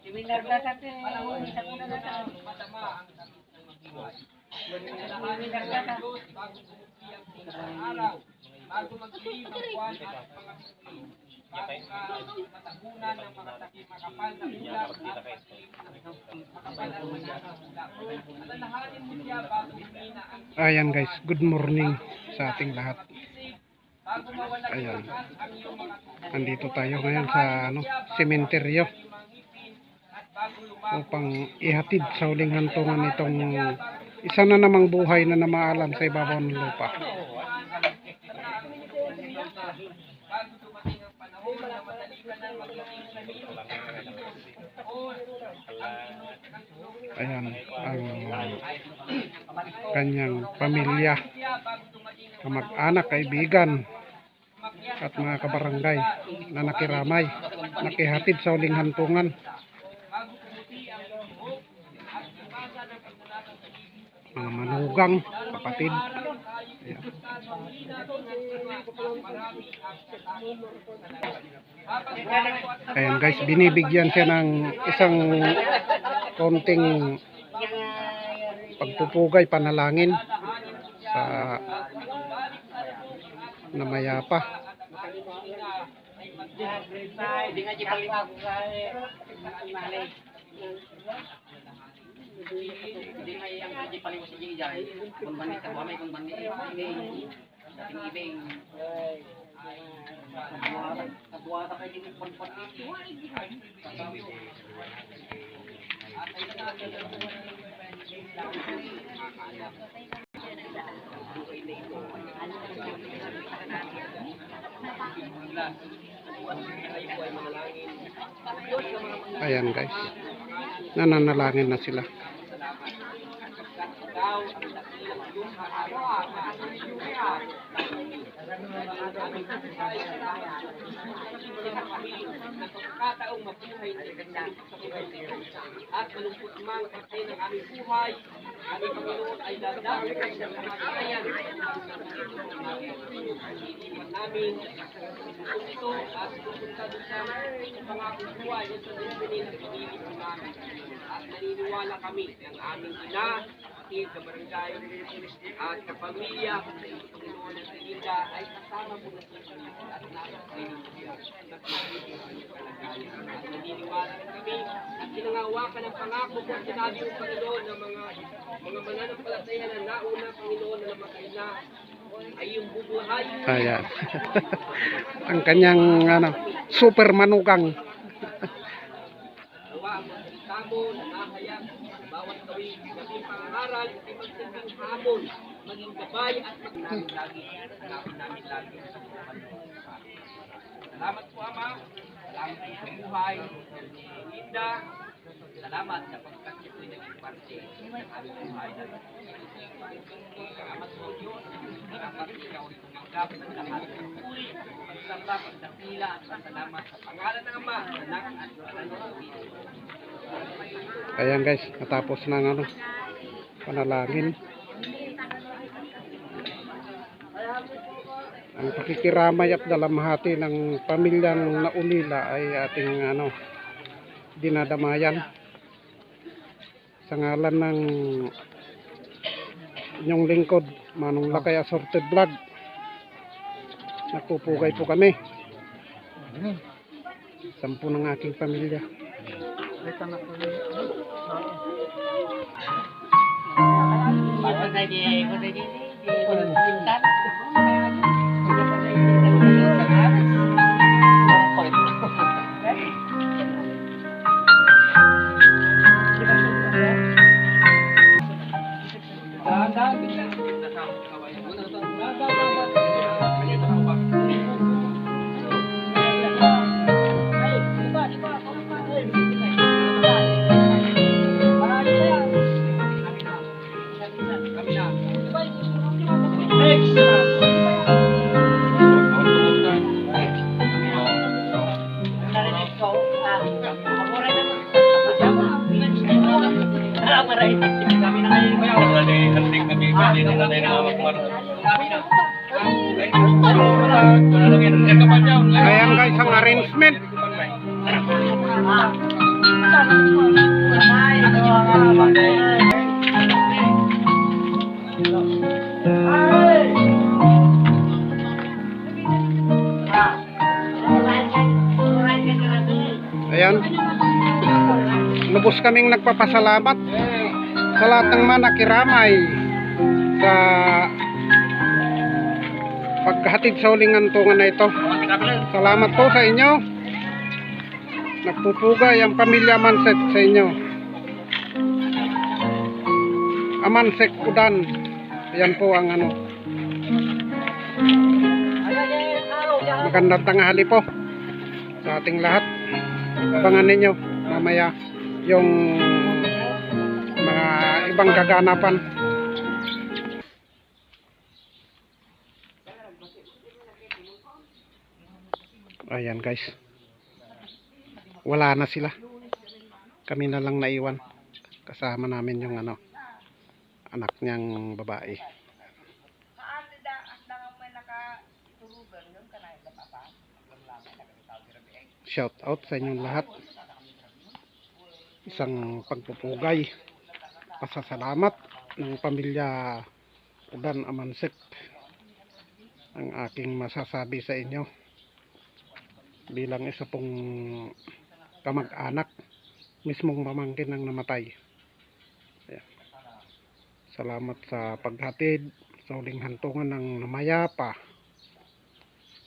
Seminar na sa te, isa ko na na sa. Seminar na sa. araw bago maglilim ang buwan at matabunan ng mga takip makapal na ulap at Ayan guys, good morning sa ating lahat. Ayan. Andito tayo ngayon sa ano, sementeryo upang ihatid sa huling hantungan itong isa na namang buhay na namaalam sa ibabaw ng lupa. bago dumating ang panahon na madali ka na magiging sahihin Ayan ang kanyang pamilya, kamag-anak, kaibigan at mga kabarangay na nakiramay, nakihatid sa huling hantungan. Mga manugang, kapatid. Ayan. Ayan guys, binibigyan siya ng isang konting pagpupugay, panalangin sa namayapa. Hindi nga jipang Ayan guys, nananalangin na sila. Ang ang. Nagkakataong mabuhay na nagandang sa buhay. At malungkot mang patay ng aming buhay, aming Panginoon ay dadami sa kamatayan. Iniwan namin kung ito at pupunta doon sa pangakong buhay sa destiny ng pinili ko namin. At naniniwala kami ng aming ina, kapatid, kabarangay, at kapamilya sa Panginoon at Linda ay kasama mo na sa at inyo siya. At nagiging ang kalagayan. At naniniwala rin kami at pinangawakan ng pangako at sinabi ng Panginoon ng mga mga mananampalataya na nauna Panginoon na namatay na ay yung bubuhay Ayan. ang kanyang ano, super manugang. Nawa ang mga mo na nahayag sa bawat gawin, maging pangaral, ay magsilbing hamon, maging gabay at magnamin lagi. Hanapin namin lagi sa sa. Salamat po Ama. Salamat sa buhay Linda. Salamat sapagkat ito'y naging parte ng aming buhay. Salamat po Diyos. Salamat ikaw ay tumanggap ng lahat ng puri, pagsamba, pagdakila at pasalamat sa pangalan ng Ama, Anak at na Espiritu. Ayan guys, natapos ng ano, panalangin. Ang pakikiramay at dalamhati ng pamilyang naulila ay ating ano, dinadamayan. Sa ngalan ng inyong lingkod, Manong Lakay Assorted Vlog. Nagpupugay po kami. Sampu ng aking pamilya. Bago na di, ko Ayan. Lubos kaming nagpapasalamat sa lahat ng mga nakiramay sa paghatid sa huling antungan na ito. Salamat po sa inyo. Nagpupugay ang pamilya Manset sa inyo. Amansek Udan. Ayan po ang ano. Magandang tanghali po sa ating lahat. Abangan ninyo mamaya yung mga ibang kaganapan. Ayan guys. Wala na sila. Kami na lang naiwan. Kasama namin yung ano anak niyang babae. Shout out sa inyong lahat. Isang pagpupugay. Pasasalamat ng pamilya Udan Amansek. Ang aking masasabi sa inyo bilang isa pong kamag-anak mismong mamangkin ng namatay. Ayan. Salamat sa paghatid sa huling hantungan ng namayapa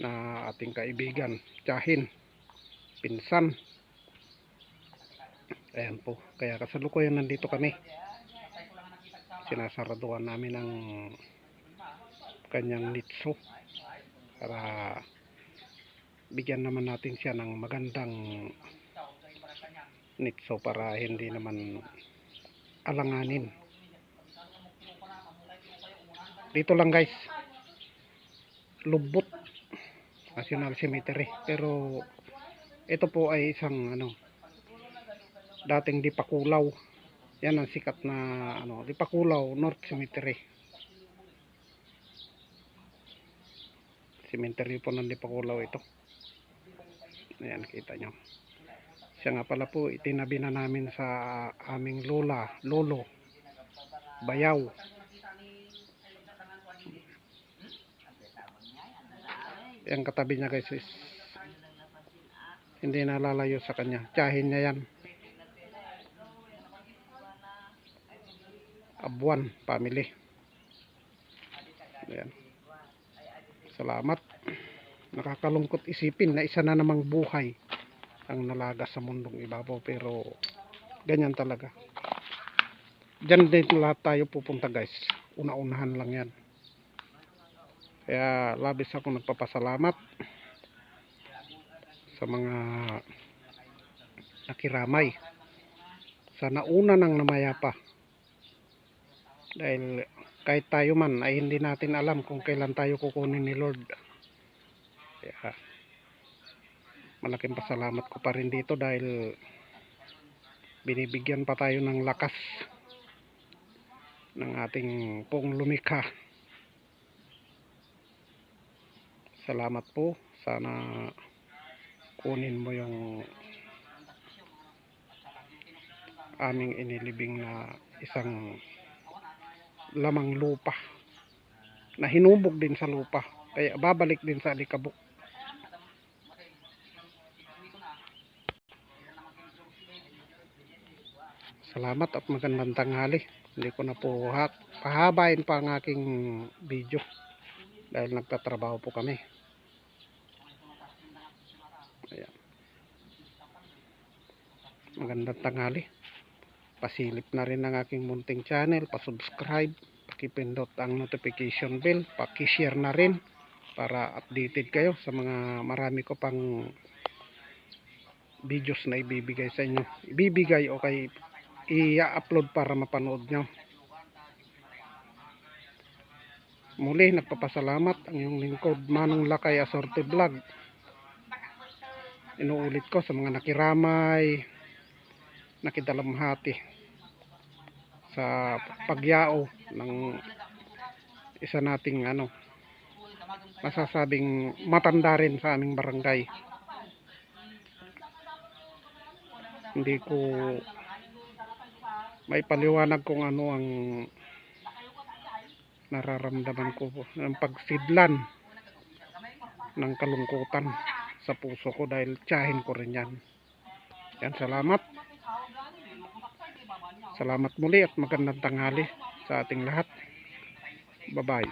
na ating kaibigan, Tsahin, pinsan. Ayan po, kaya kasalukuyan nandito kami. Sinasaraduan namin ang kanyang nitso para bigyan naman natin siya ng magandang nitso para hindi naman alanganin. Dito lang guys. Lubot national cemetery. Pero ito po ay isang ano dating dipakulaw. Yan ang sikat na ano dipakulaw north cemetery. Cemetery po ng dipakulaw ito. Ayan, kita nyo. Siya nga pala po, itinabi na namin sa aming lola, lolo, bayaw. Yung katabi niya guys is hindi nalalayo sa kanya. Tiyahin niya yan. Abuan family. Ayan. Salamat nakakalungkot isipin na isa na namang buhay ang nalaga sa mundong ibabaw pero ganyan talaga. Dyan din lahat tayo pupunta guys. Una-unahan lang yan. Kaya labis ako nagpapasalamat sa mga nakiramay sa nauna ng namayapa dahil kahit tayo man ay hindi natin alam kung kailan tayo kukunin ni Lord. Kaya malaking pasalamat ko pa rin dito dahil binibigyan pa tayo ng lakas ng ating pong lumikha. Salamat po. Sana kunin mo yung aming inilibing na isang lamang lupa na hinubog din sa lupa kaya babalik din sa alikabok Salamat at magandang tanghali. Hindi ko na po ha- pahabain pa ang aking video dahil nagtatrabaho po kami. Ayan. Magandang tanghali. Pasilip na rin ang aking munting channel, pa-subscribe, pakipindot ang notification bell, paki-share na rin para updated kayo sa mga marami ko pang videos na ibibigay sa inyo. Ibibigay o kay i-upload para mapanood nyo. Muli, nagpapasalamat ang iyong lingkod Manong Lakay Asorte Vlog. Inuulit ko sa mga nakiramay, nakidalamhati sa pagyao ng isa nating ano masasabing matanda rin sa aming barangay. Hindi ko may paliwanag kung ano ang nararamdaman ko po ng pagsidlan ng kalungkutan sa puso ko dahil tiyahin ko rin yan. Yan, salamat. Salamat muli at magandang tanghali sa ating lahat. Bye-bye.